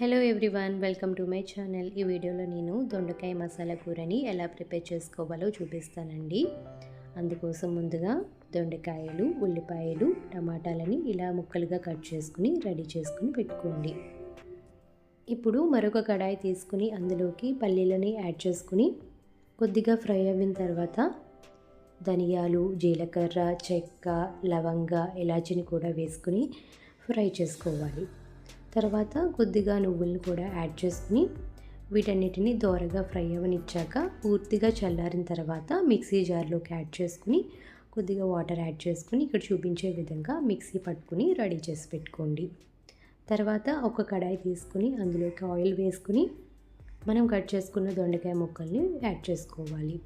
Hello everyone welcome to my channel ఈ వీడియోలో నేను దొండకాయ మసాలా కూరని ఎలా ప్రిపేర్ చేసుకోవాలో చూపిస్తానండి. అందుకోసం ముందుగా దొండకాయలు ఉల్లిపాయలు టమాటాలని ఇలా ముక్కలుగా కట్ చేసుకుని రెడీ చేసుకుని పెట్టుకోండి. ఇప్పుడు మరొక కడాయి తీసుకుని అందులోకి పల్లీలని యాడ్ చేసుకుని కొద్దిగా ఫ్రై అయిన తర్వాత ధనియాలు జీలకర్ర చెక్క లవంగ ఇలాచిని కూడా వేసుకుని ఫ్రై చేసుకోవాలి. తర్వాత కొద్దిగా నువ్వులను కూడా యాడ్ చేసుకుని వీటన్నిటిని దోరగా ఫ్రై అవనిచ్చాక పూర్తిగా చల్లారిన తర్వాత మిక్సీ జార్లోకి యాడ్ చేసుకుని కొద్దిగా వాటర్ యాడ్ చేసుకుని ఇక్కడ చూపించే విధంగా మిక్సీ పట్టుకుని రెడీ చేసి పెట్టుకోండి. తర్వాత ఒక కడాయి తీసుకుని అందులోకి ఆయిల్ వేసుకుని మనం కట్ చేసుకున్న దొండకాయ ముక్కల్ని యాడ్ చేసుకోవాలి.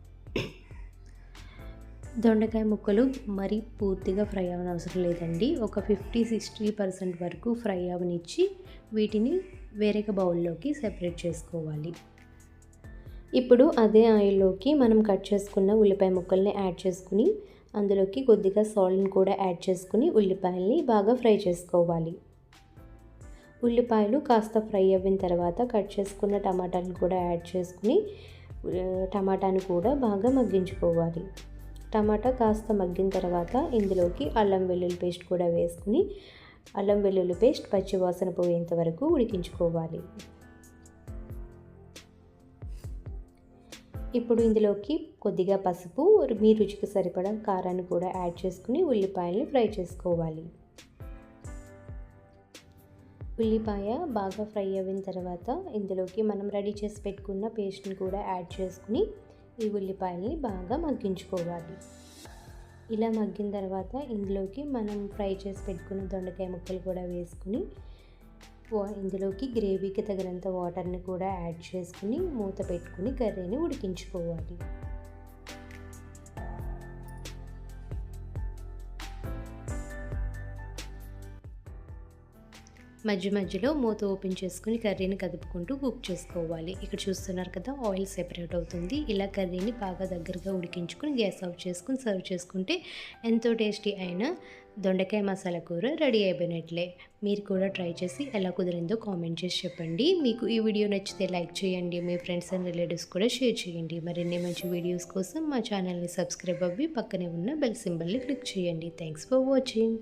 దొండకాయ ముక్కలు మరి పూర్తిగా ఫ్రై అవ్వని అవసరం లేదండి. ఒక ఫిఫ్టీ సిక్స్టీ పర్సెంట్ వరకు ఫ్రై అవనిచ్చి వీటిని వేరొక బౌల్లోకి సెపరేట్ చేసుకోవాలి. ఇప్పుడు అదే ఆయిల్లోకి మనం కట్ చేసుకున్న ఉల్లిపాయ ముక్కల్ని యాడ్ చేసుకుని అందులోకి కొద్దిగా సాల్ట్ని కూడా యాడ్ చేసుకుని ఉల్లిపాయల్ని బాగా ఫ్రై చేసుకోవాలి. ఉల్లిపాయలు కాస్త ఫ్రై అయిన తర్వాత కట్ చేసుకున్న టమాటాలు కూడా యాడ్ చేసుకుని టమాటాను కూడా బాగా మగ్గించుకోవాలి. టమాటా కాస్త మగ్గిన తర్వాత ఇందులోకి అల్లం వెల్లుల్లి పేస్ట్ కూడా వేసుకుని అల్లం వెల్లుల్లి పేస్ట్ పచ్చివాసన పోయేంత వరకు ఉడికించుకోవాలి. ఇప్పుడు ఇందులోకి కొద్దిగా పసుపు మీ రుచికి సరిపడా కారాన్ని కూడా యాడ్ చేసుకుని ఉల్లిపాయల్ని ఫ్రై చేసుకోవాలి. ఉల్లిపాయ బాగా ఫ్రై అయిన తర్వాత ఇందులోకి మనం రెడీ చేసి పెట్టుకున్న పేస్ట్ని కూడా యాడ్ చేసుకుని ఈ ఉల్లిపాయల్ని బాగా మగ్గించుకోవాలి. ఇలా మగ్గిన తర్వాత ఇందులోకి మనం ఫ్రై చేసి పెట్టుకున్న దొండకాయ ముక్కలు కూడా వేసుకుని ఇందులోకి గ్రేవీకి తగినంత వాటర్ని కూడా యాడ్ చేసుకుని మూత పెట్టుకుని కర్రీని ఉడికించుకోవాలి. మధ్య మధ్యలో మూత ఓపెన్ చేసుకుని కర్రీని కదుపుకుంటూ కుక్ చేసుకోవాలి. ఇక్కడ చూస్తున్నారు కదా ఆయిల్ సెపరేట్ అవుతుంది. ఇలా కర్రీని బాగా దగ్గరగా ఉడికించుకుని గ్యాస్ ఆఫ్ చేసుకుని సర్వ్ చేసుకుంటే ఎంతో టేస్టీ అయిన దొండకాయ మసాలా కూర రెడీ అయిపోయినట్లే. మీరు కూడా ట్రై చేసి ఎలా కుదిరిందో కామెంట్ చేసి చెప్పండి. మీకు ఈ వీడియో నచ్చితే లైక్ చేయండి. మీ ఫ్రెండ్స్ అండ్ రిలేటివ్స్ కూడా షేర్ చేయండి. మరిన్ని మంచి వీడియోస్ కోసం మా ఛానల్ని సబ్స్క్రైబ్ అవ్వి పక్కనే ఉన్న బెల్ సింబల్ని క్లిక్ చేయండి. Thanks for watching.